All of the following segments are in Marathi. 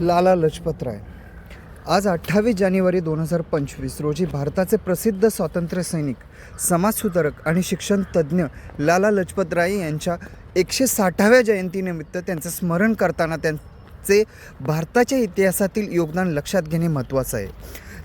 लाला लजपत राय. आज अठ्ठावीस जानेवारी दोन हजार पंचवीस रोजी भारताचे प्रसिद्ध स्वातंत्र्य सैनिक समाजसुधारक आणि शिक्षण तज्ज्ञ लाला लजपत राय यांच्या एकशे साठाव्या जयंतीनिमित्त त्यांचं स्मरण करताना त्यांचे भारताच्या इतिहासातील योगदान लक्षात घेणे महत्त्वाचं आहे.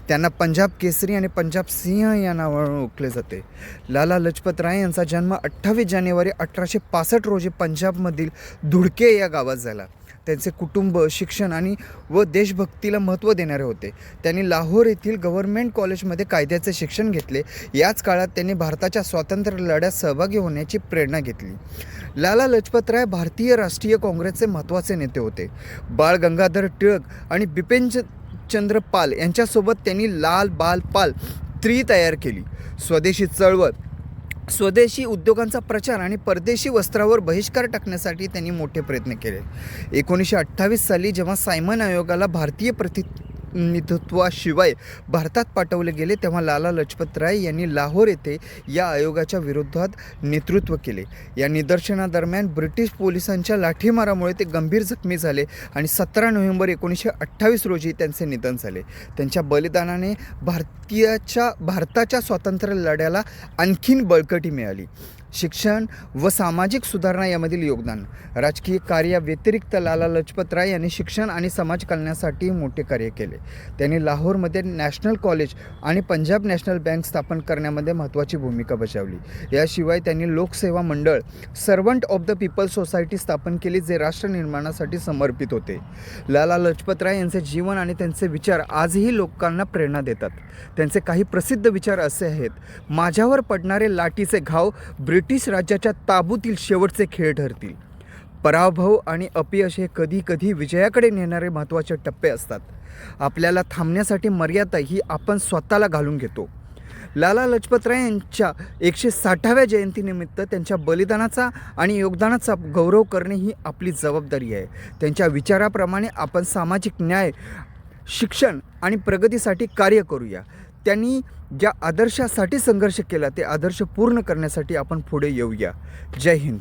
त्यांना पंजाब केसरी आणि पंजाब सिंह या नावाने ओळखले जाते. लाला लजपत राय यांचा जन्म अठ्ठावीस जानेवारी अठराशे पासष्ट रोजी पंजाबमधील धुडके या गावात झाला. त्यांचे कुटुंब शिक्षण आणि व देशभक्तीला महत्त्व देणारे होते. त्यांनी लाहोर येथील गव्हर्नमेंट कॉलेजमध्ये कायद्याचे शिक्षण घेतले. याच काळात त्यांनी भारताच्या स्वातंत्र्य लढ्यात सहभागी होण्याची प्रेरणा घेतली. लाला लजपत राय भारतीय राष्ट्रीय काँग्रेसचे महत्त्वाचे नेते होते. बाळ गंगाधर टिळक आणि बिपिन च- चंद्र पाल यांच्यासोबत त्यांनी लाल बाल पाल त्री तयार केली. स्वदेशी चळवळ स्वदेशी उद्योगांचा प्रचार आणि परदेशी वस्त्रावर बहिष्कार टाकण्यासाठी त्यांनी मोठे प्रयत्न केले. एकोणीसशे अठ्ठावीस साली जेव्हा सायमन आयोगाला भारतीय प्रति प्रतिनिधित्वाशिवाय भारतात पाठवले गेले तेव्हा लाला लजपत राय यांनी लाहोर येथे या आयोगाच्या विरोधात नेतृत्व केले. या निदर्शनादरम्यान ब्रिटिश पोलिसांच्या लाठीमारामुळे ते गंभीर जखमी झाले आणि सतरा नोव्हेंबर एकोणीसशे अठ्ठावीस रोजी त्यांचे निधन झाले. त्यांच्या बलिदानाने भारतीयाच्या भारताच्या स्वातंत्र्य लढ्याला आणखीन बळकटी मिळाली. शिक्षण व सामाजिक सुधारणा यामधील योगदान. राजकीय कार्याव्यतिरिक्त लाला लजपत राय यांनी शिक्षण आणि समाज कल्याणासाठी मोठे कार्य केले. त्यांनी लाहोरमध्ये नॅशनल कॉलेज आणि पंजाब नॅशनल बँक स्थापन करण्यामध्ये महत्त्वाची भूमिका बजावली. याशिवाय त्यांनी Lokseva Mandal servant of the people society स्थापन केली जे राष्ट्र निर्माणासाठी समर्पित होते. लाला लजपत राय यांचे जीवन आणि त्यांचे विचार आजही लोकांना प्रेरणा देतात. त्यांचे काही प्रसिद्ध विचार असे आहेत. माझ्यावर पडणारे लाठीचे घाव ब्रि ब्रिटिश राज्याच्या ताबूतील शेवटचे खेळ ठरतील. पराभव आणि अपयश हे कधी कधी विजयाकडे नेणारे महत्त्वाचे टप्पे असतात. आपल्याला थांबण्यासाठी मर्यादा ही आपण स्वतःला घालून घेतो. लाला लजपत राय यांच्या एकशे साठाव्या जयंतीनिमित्त त्यांच्या बलिदानाचा आणि योगदानाचा गौरव करणे ही आपली जबाबदारी आहे. त्यांच्या विचाराप्रमाणे आपण सामाजिक न्याय शिक्षण आणि प्रगतीसाठी कार्य करूया. त्यांनी ज्या आदर्शासाठी संघर्ष केला ते आदर्श पूर्ण करण्यासाठी आपण पुढे येऊया. जय हिंद.